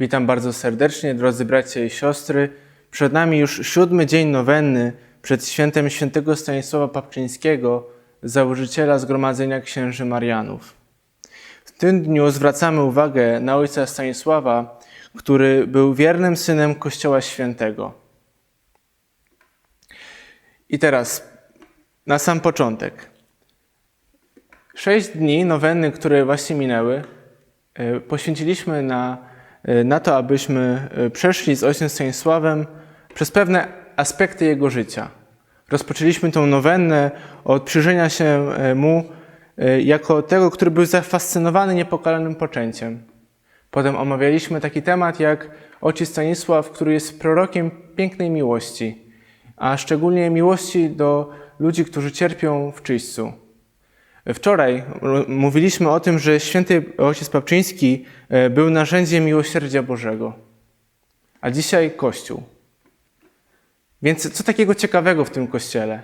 Witam bardzo serdecznie, drodzy bracia i siostry. Przed nami już siódmy dzień nowenny przed świętem świętego Stanisława Papczyńskiego, założyciela Zgromadzenia Księży Marianów. W tym dniu zwracamy uwagę na ojca Stanisława, który był wiernym synem Kościoła Świętego. I teraz na sam początek. Sześć dni nowenny, które właśnie minęły, e, poświęciliśmy na, na to, abyśmy e, przeszli z ojcem Stanisławem przez pewne aspekty jego życia. Rozpoczęliśmy tą nowennę od przyjrzenia się e, mu jako tego, który był zafascynowany niepokalanym poczęciem. Potem omawialiśmy taki temat jak ojciec Stanisław, który jest prorokiem pięknej miłości, a szczególnie miłości do ludzi, którzy cierpią w czyśćcu. Wczoraj mówiliśmy o tym, że święty ojciec Papczyński e, był narzędziem miłosierdzia Bożego, a dzisiaj Kościół. Więc co takiego ciekawego w tym Kościele?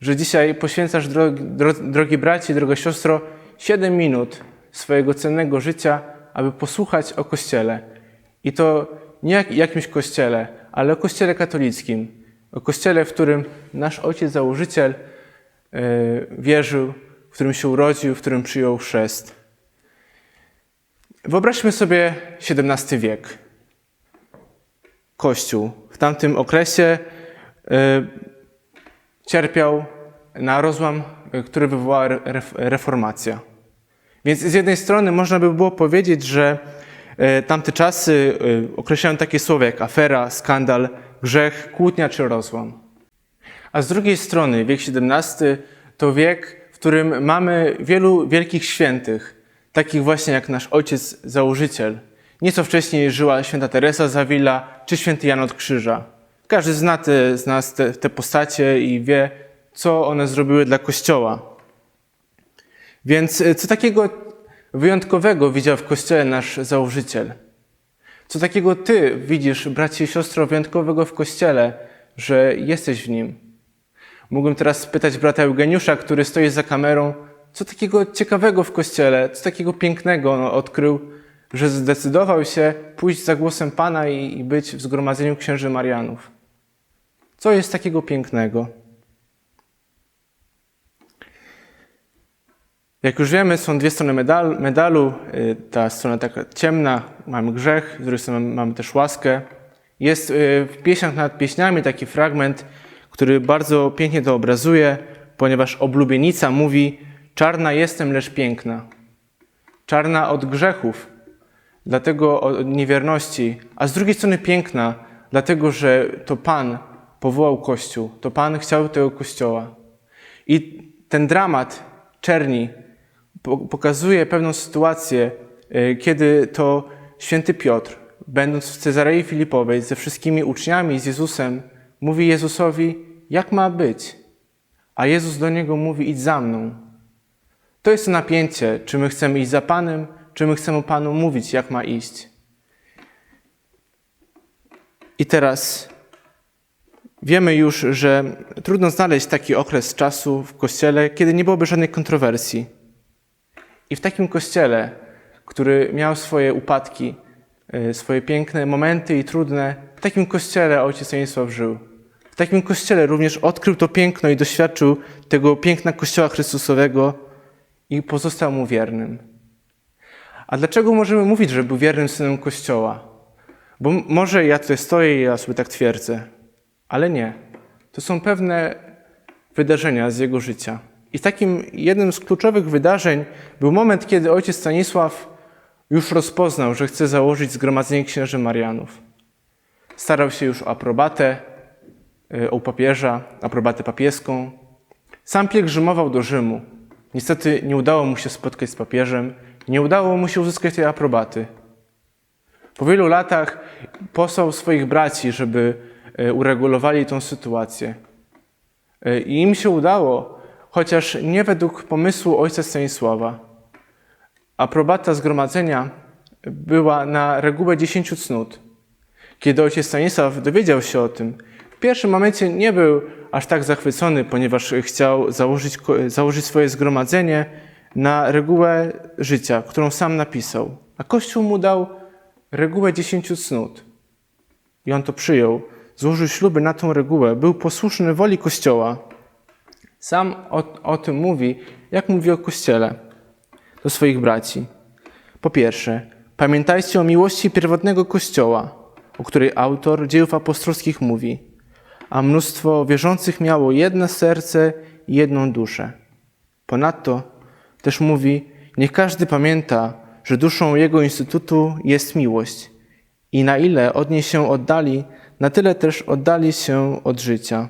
Że dzisiaj poświęcasz, drogi, dro, drogi braci, droga siostro, 7 minut swojego cennego życia, aby posłuchać o Kościele. I to nie jak, jakimś Kościele, ale o Kościele katolickim. O Kościele, w którym nasz ojciec założyciel e, wierzył, którym się urodził, w którym przyjął chrzest. Wyobraźmy sobie XVII wiek. Kościół w tamtym okresie e, cierpiał na rozłam, e, który wywołała re- ref- reformacja. Więc z jednej strony można by było powiedzieć, że e, tamte czasy określają takie słowa jak afera, skandal, grzech, kłótnia czy rozłam. A z drugiej strony wiek XVII to wiek, w którym mamy wielu wielkich świętych, takich właśnie jak nasz ojciec założyciel. Nieco wcześniej żyła święta Teresa z Avila czy święty Jan od Krzyża. Każdy zna te, z nas te, te postacie i wie, co one zrobiły dla Kościoła. Więc e, co takiego wyjątkowego widział w Kościele nasz założyciel? Co takiego ty widzisz, bracie i siostro, wyjątkowego w Kościele, że jesteś w nim? Mógłbym teraz spytać brata Eugeniusza, który stoi za kamerą, co takiego ciekawego w Kościele, co takiego pięknego on odkrył, że zdecydował się pójść za głosem Pana i, i być w zgromadzeniu księży Marianów. Co jest takiego pięknego? Jak już wiemy, są dwie strony medal, medalu. Y, Ta strona taka ciemna, mamy grzech, z drugiej strony mamy też łaskę. Jest y, w pieśniach nad pieśniami taki fragment, który bardzo pięknie to obrazuje, ponieważ oblubienica mówi: Czarna jestem, lecz piękna. Czarna od grzechów, dlatego od niewierności, a z drugiej strony piękna, dlatego że to Pan powołał Kościół, to Pan chciał tego Kościoła. I ten dramat czerni po- pokazuje pewną sytuację, y, kiedy to święty Piotr, będąc w Cezarei Filipowej ze wszystkimi uczniami, z Jezusem, mówi Jezusowi, jak ma być. A Jezus do niego mówi, idź za mną. To jest napięcie, czy my chcemy iść za Panem, czy my chcemy Panu mówić, jak ma iść. I teraz wiemy już, że trudno znaleźć taki okres czasu w Kościele, kiedy nie byłoby żadnej kontrowersji. I w takim Kościele, który miał swoje upadki, y, swoje piękne momenty i trudne, w takim Kościele ojciec Stanisław żył. Takim Kościele również odkrył to piękno i doświadczył tego piękna Kościoła Chrystusowego i pozostał mu wiernym. A dlaczego możemy mówić, że był wiernym synem Kościoła? Bo może ja tutaj stoję i ja sobie tak twierdzę, ale nie. To są pewne wydarzenia z jego życia. I takim jednym z kluczowych wydarzeń był moment, kiedy ojciec Stanisław już rozpoznał, że chce założyć Zgromadzenie Księży Marianów. Starał się już o aprobatę u papieża, aprobatę papieską. Sam pielgrzymował do Rzymu. Niestety nie udało mu się spotkać z papieżem, nie udało mu się uzyskać tej aprobaty. Po wielu latach posłał swoich braci, żeby e, uregulowali tą sytuację. E, I im się udało, chociaż nie według pomysłu ojca Stanisława. Aprobata zgromadzenia była na regułę 10 cnót. Kiedy ojciec Stanisław dowiedział się o tym, w pierwszym momencie nie był aż tak zachwycony, ponieważ chciał założyć, założyć swoje zgromadzenie na regułę życia, którą sam napisał. A Kościół mu dał regułę dziesięciu cnót. I on to przyjął, złożył śluby na tą regułę, był posłuszny woli Kościoła. Sam o, o tym mówi, jak mówi o Kościele do swoich braci. Po pierwsze, pamiętajcie o miłości pierwotnego Kościoła, o której autor dziejów apostolskich mówi, a mnóstwo wierzących miało jedno serce i jedną duszę. Ponadto też mówi, niech każdy pamięta, że duszą jego instytutu jest miłość i na ile od niej się oddali, na tyle też oddali się od życia.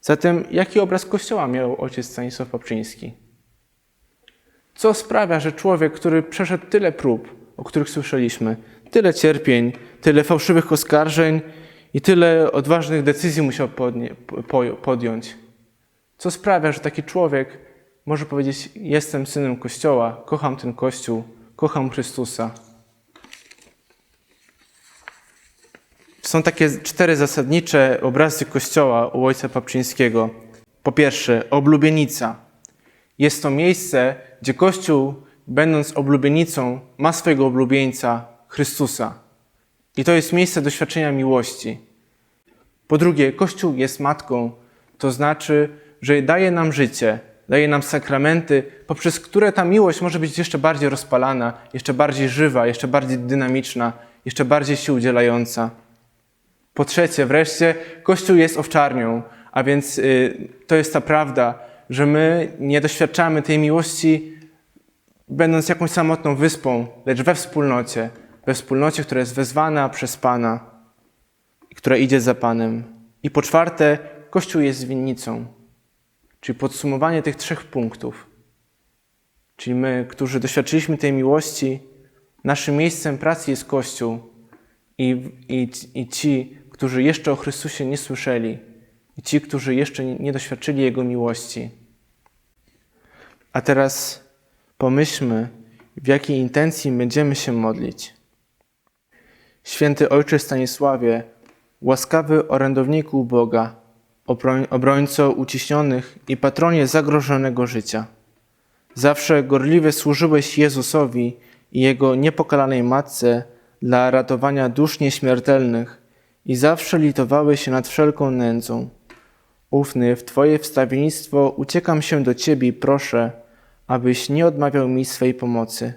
Zatem jaki obraz Kościoła miał ojciec Stanisław Papczyński? Co sprawia, że człowiek, który przeszedł tyle prób, o których słyszeliśmy, tyle cierpień, tyle fałszywych oskarżeń i tyle odważnych decyzji musiał podjąć, co sprawia, że taki człowiek może powiedzieć: Jestem synem Kościoła, kocham ten Kościół, kocham Chrystusa? Są takie cztery zasadnicze obrazy Kościoła u ojca Papczyńskiego. Po pierwsze, oblubienica. Jest to miejsce, gdzie Kościół, będąc oblubienicą, ma swojego oblubieńca Chrystusa. I to jest miejsce doświadczenia miłości. Po drugie, Kościół jest matką, to znaczy, że daje nam życie, daje nam sakramenty, poprzez które ta miłość może być jeszcze bardziej rozpalana, jeszcze bardziej żywa, jeszcze bardziej dynamiczna, jeszcze bardziej się udzielająca. Po trzecie, wreszcie, Kościół jest owczarnią, a więc y, to jest ta prawda, że my nie doświadczamy tej miłości, będąc jakąś samotną wyspą, lecz we wspólnocie, we wspólnocie, która jest wezwana przez Pana która idzie za Panem. I po czwarte, Kościół jest winnicą, czyli podsumowanie tych trzech punktów. Czyli my, którzy doświadczyliśmy tej miłości, naszym miejscem pracy jest Kościół i, i, i ci, którzy jeszcze o Chrystusie nie słyszeli, i ci, którzy jeszcze nie doświadczyli Jego miłości. A teraz pomyślmy, w jakiej intencji będziemy się modlić. Święty Ojcze Stanisławie, łaskawy orędowniku Boga, obrońco uciśnionych i patronie zagrożonego życia. Zawsze gorliwie służyłeś Jezusowi i Jego niepokalanej Matce dla ratowania dusz nieśmiertelnych i zawsze litowałeś się nad wszelką nędzą. Ufny w Twoje wstawiennictwo uciekam się do Ciebie i proszę, abyś nie odmawiał mi swej pomocy.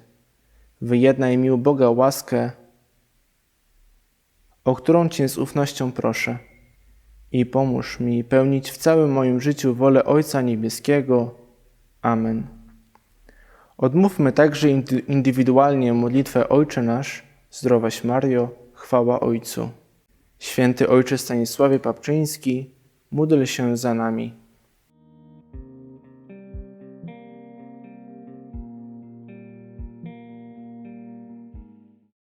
Wyjednaj mi u Boga łaskę, o którą Cię z ufnością proszę i pomóż mi pełnić w całym moim życiu wolę Ojca Niebieskiego. Amen. Odmówmy także indywidualnie modlitwę Ojcze nasz, zdrowaś Mario, chwała Ojcu. Święty Ojcze Stanisławie Papczyński, módl się za nami.